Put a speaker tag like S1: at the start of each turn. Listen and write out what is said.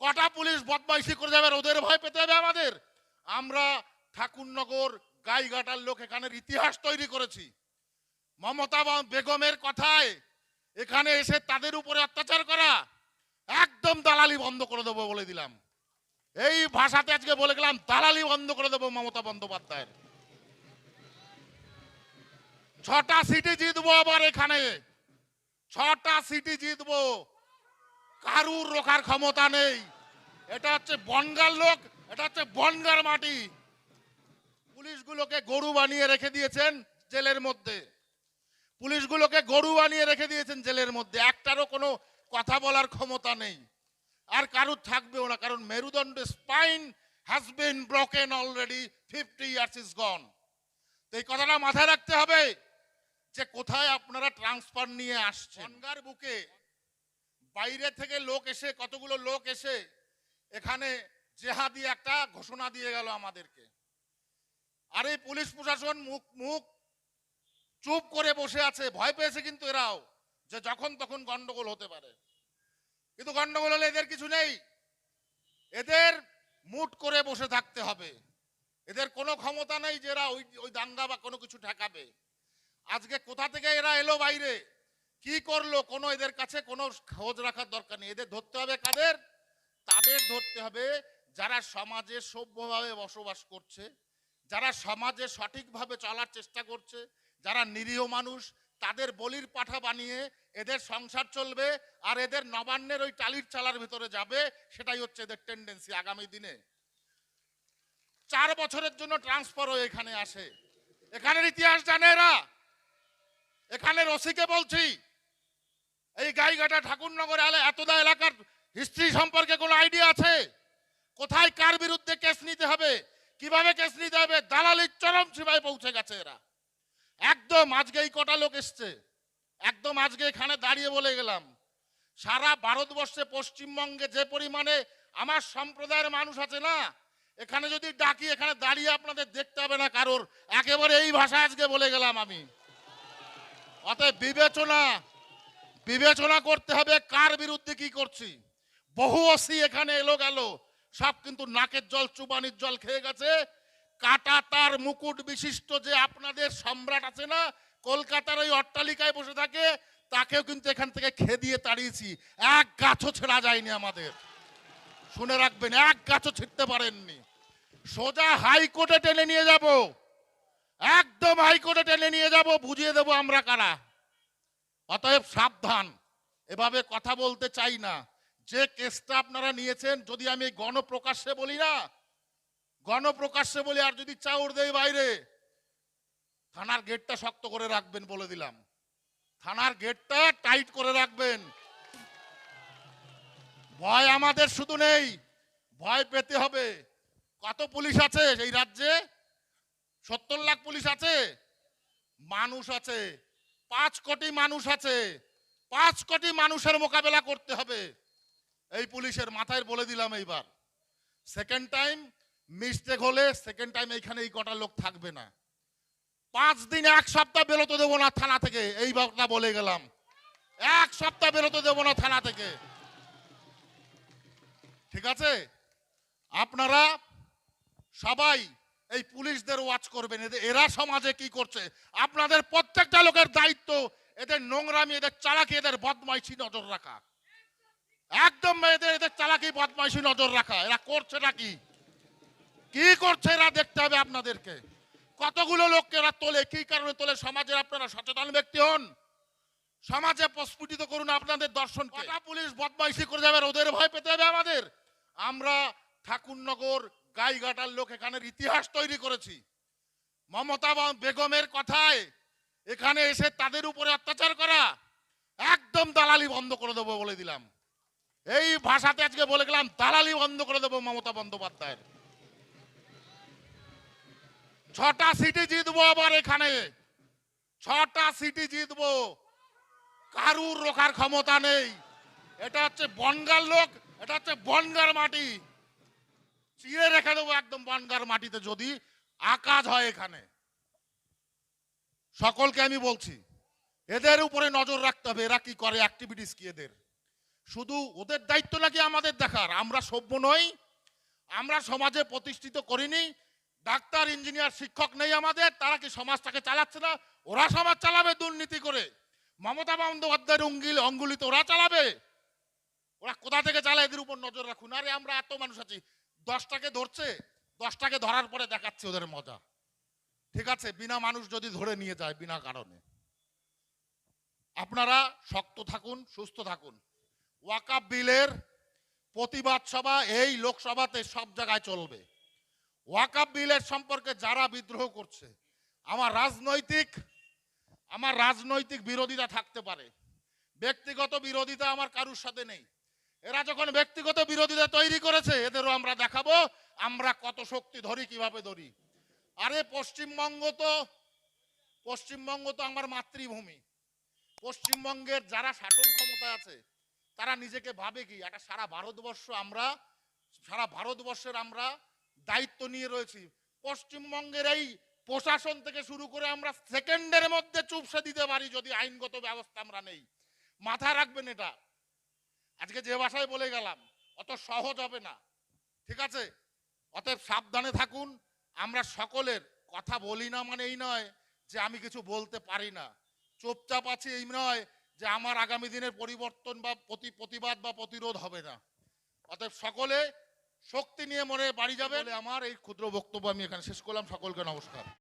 S1: কটা পুলিশ বদমাইশি করে যাবে ওদের ভয় পেতে হবে আমাদের? আমরা ঠাকুরনগর গাইঘাটার লোক এখানের ইতিহাস তৈরি করেছি। মমতা বেগমের কথায় এখানে এসে তাদের উপরে অত্যাচার করা একদম দালালি বন্ধ করে দেবো বলে দিলাম। এই ভাষাতে আজকে বলে গেলাম, দালালি বন্ধ করে দেবো মমতা বন্দ্যোপাধ্যায়ের। ছটা সিটি জিতবো আবার এখানে। ছটা সিটি জিতবো। কারুর রোখার ক্ষমতা নেই। এটা হচ্ছে বনগার লোক, এটা হচ্ছে বনগার মাটি। পুলিশগুলোকে গরু বানিয়ে রেখে দিয়েছেন জেলের মধ্যে। পুলিশগুলোকে গরু বানিয়ে রেখে দিয়েছেন জেলের মধ্যে। একটারও কোনো কথা বলার ক্ষমতা নেই। আর কারুর থাকবেও না, কারণ মেরুদণ্ড spine has been broken already fifty years is gone তো এই কথাটা মাথায় রাখতে হবে যে কোথায় আপনারা ট্রান্সফার নিয়ে আসছেন। বুকে বাইরে থেকে লোক এসে, কতগুলো লোক এসে এখানে জেহাদি একটা ঘোষণা দিয়ে গেল আমাদেরকে। আর এই পুলিশ প্রশাসন মুখ মুখ চুপ করে বসে আছে, ভয় পেয়েছে কিন্তু এরাও যে যখন তখন গন্ডগোল হতে পারে। কিন্তু গন্ডগোল হলে এদের কিছু নেই। এদের মুট করে বসে থাকতে হবে। এদের কোনো ক্ষমতা নেই যে এরা ওই ওই দাঙ্গা বা কোনো কিছু ঠেকাবে। আজকে কোথা থেকে এরা এলো বাইরে? কি করল? কোনো এদের কাছে কোনো খোঁজ রাখার দরকার নেই। এদের ধরতে হবে কাদের? তাদের ধরতে হবে যারা সমাজে সভ্যভাবে বসবাস করছে, যারা সমাজে সঠিকভাবে চলার চেষ্টা করছে, যারা নিরীহ মানুষ, তাদের বলির পাঠা বানিয়ে এদের সংসার চলবে আর এদের নবান্নের ওই টালির চালার ভিতরে যাবে, সেটাই হচ্ছে এদের টেন্ডেন্সি আগামী দিনে। চার বছরের জন্য ট্রান্সফার হয়ে এখানে আসে। এখানের ইতিহাস জানে এরা। এখানে রসিকে বলছি। এই গাইঘাটা ঠাকুরনগর এতদা এলাকার হিস্ট্রি সম্পর্কে কোনো আইডিয়া আছে? কোথায় কার বিরুদ্ধে কেস নিতে হবে? কীভাবে কেস নিতে হবে? দালালির চরম সীমায় পৌঁছে গেছে এরা। একদম আজকে এই কটা লোক এসছে। একদম আজকে এখানে দাঁড়িয়ে বলে গেলাম। সারা ভারতবর্ষে পশ্চিমবঙ্গে যে পরিমাণে আমার সম্প্রদায়ের মানুষ আছে না, এখানে যদি ডাকি, এখানে দাঁড়িয়ে আপনাদের দেখতে হবে না কারোর। একেবারে এই ভাষা আজকে বলে গেলাম আমি। অতএব বিবেচনা বিবেচনা করতে হবে কার বিরুদ্ধে কি করছি। বহু অসি এখানে এলো গেল। সব কিন্তু নাকের জল, চুবানির জল খেয়ে গেছে। কাটা তার মুকুট বিশিষ্ট যে আপনাদের সম্রাট আছে না, কলকাতার ওই অট্টালিকায় বসে থাকে, তাকেও কিন্তু এখান থেকে খেদিয়ে তাড়িয়েছি। এক গাছও ছেড়া যায়নি আমাদের। শুনে রাখবেন, এক গাছও ছিটতে পারেননি। সোজা হাইকোর্টে টেনে নিয়ে যাব। একদম হাইকোর্টে টেনে নিয়ে যাব, বুঝিয়ে দেব আমরা কারা। অতএব সাবধান। এভাবে কথা বলতে চাই না। যে কেসটা আপনারা নিয়েছেন, যদি আমি গণপ্রকাশ্যে বলি না, গণপ্রকাশ্যে বলি, আর যদি চাউর দেয় বাইরে, থানার গেটটা শক্ত করে রাখবেন বলে দিলাম। থানার গেটটা টাইট করে রাখবেন। ভয় আমাদের শুধু নেই, ভয় পেতে হবে। কত পুলিশ আছে এই রাজ্যে? সত্তর লাখ পুলিশ আছে? মানুষ আছে। পাঁচ কোটি মানুষ আছে। পাঁচ কোটি মানুষের মোকাবেলা করতে হবে। এই পুলিশের মাথায় বলে দিলাম এইবার। সেকেন্ড টাইম মিস্টেক হলে সেকেন্ড টাইম এইখানে এই কটা লোক থাকবে না। পাঁচ দিন এক সপ্তাহ বেরোতে দেবো না থানা থেকে, এই কথা বলে গেলাম। এক সপ্তাহ বেরোতে দেবো না থানা থেকে। ঠিক আছে? আপনারা সবাই এই পুলিশদের ওয়াচ করবেন। এদের এরা সমাজে কি করছে? আপনাদের প্রত্যেকটা লোকের দায়িত্ব এদের নোংরামি এদের চালাকি এদের বদমাইশি নজর রাখা। একদম এদের এদের চালাকি বদমাইশি নজর রাখা। এরা করছে নাকি কি? করছে এরা দেখতে হবে আপনাদেরকে। কতগুলো লোককে এরা তোলে? কি কারণে তোলে? সমাজের আপনারা সচেতন ব্যক্তি হন। সমাজে প্রস্ফুটিত করুন আপনাদের দর্শন পুলিশ বদমাইশি করে যাবে ওদের ভয় পেতে হবে আমাদের। আমরা ঠাকুরনগর গাইঘাটার লোক এখানের ইতিহাস তৈরি করেছি। মমতা বেগমের কথায় এখানে এসে তাদের উপরে অত্যাচার করা একদম দালালি বন্ধ করে দেবো বলে দিলাম। এই ভাষাতে আজকে বলে গেলাম, দালালি বন্ধ করে দেবো মমতা বন্দ্যোপাধ্যায়ের। ছটা সিটি জিতবো আবার এখানে। ছটা সিটি জিতবো। কারুর রোখার ক্ষমতা নেই। এটা হচ্ছে বনগার লোক, এটা হচ্ছে বনগার মাটি। চিড়ে রেখে দেবো একদম বনগার মাটিতে যদি আকাজ হয় এখানে। সকলকে আমি বলছি, এদের উপরে নজর রাখতে হবে, এরা কি করে অ্যাক্টিভিটিস কি এদের? শুধু ওদের দায়িত্ব নাকি আমাদের দেখার? আমরা সভ্য নই, আমরা সমাজে প্রতিষ্ঠিত করিনি, ডাক্তার, ইঞ্জিনিয়ার, শিক্ষক নেই আমাদের, তারা কি সমাজটাকে চালাচ্ছে না? ওরা সমাজ চালাবে দুর্নীতি করে। মমতা বন্দ্যোপাধ্যায়ের অঙ্গিল, অঙ্গুলিতে ওরা চালাবে। ওরা কোথা থেকে চালায় এদের উপর নজর রাখুন? আরে আমরা এত মানুষ আছি। দশটাকে ধরছে, দশটাকে ধরার পরে দেখাচ্ছে ওদের মজা। ঠিক আছে, বিনা মানুষ যদি ধরে নিয়ে যায়, বিনা কারণে। আপনারা শক্ত থাকুন, সুস্থ থাকুন। ওয়াকাপ বিলের প্রতিবাদ সভা এই লোকসভাতে সব জায়গায় চলবে। ওয়াকাপ বিলের সম্পর্কে যারা বিদ্রোহ করছে, আমার রাজনৈতিক আমার রাজনৈতিক বিরোধিতা থাকতে পারে। ব্যক্তিগত বিরোধিতা আমার কারুর সাথে নেই। এরা যখন ব্যক্তিগত বিরোধিতা তৈরি করেছে, এদেরও আমরা দেখাবো, আমরা কত শক্তি ধরি, কীভাবে ধরি। আরে, পশ্চিমবঙ্গ তো পশ্চিমবঙ্গ তো আমার মাতৃভূমি। পশ্চিমবঙ্গের যারা শাসন ক্ষমতায় আছে, তারা নিজেকে ভাবে কি? একটা সারা ভারতবর্ষ আমরা, সারা ভারতবর্ষের আমরা দায়িত্ব নিয়ে রয়েছি। পশ্চিমবঙ্গের এই প্রশাসন থেকে শুরু করে আমরা সেকেন্ডের মধ্যে চুপসে দিতে পারি যদি আইনগত ব্যবস্থা আমরা নেই। মাথায় রাখবেন এটা। আজকে যে ভাষায় বলে গেলাম, অত সহজ হবে না। ঠিক আছে? অতএব সাবধানে থাকুন। আমরা সকলের কথা বলি না মানে এই নয় যে আমি কিছু বলতে পারি না। চুপচাপ আছি এই নয় যে আমার আগামী দিনের পরিবর্তন বা প্রতি প্রতিবাদ বা প্রতিরোধ হবে না। অতএব সকলে শক্তি নিয়ে মনে বাড়ি যাবে আমার এই ক্ষুদ্র বক্তব্য আমি এখানে শেষ করলাম। সকলকে নমস্কার।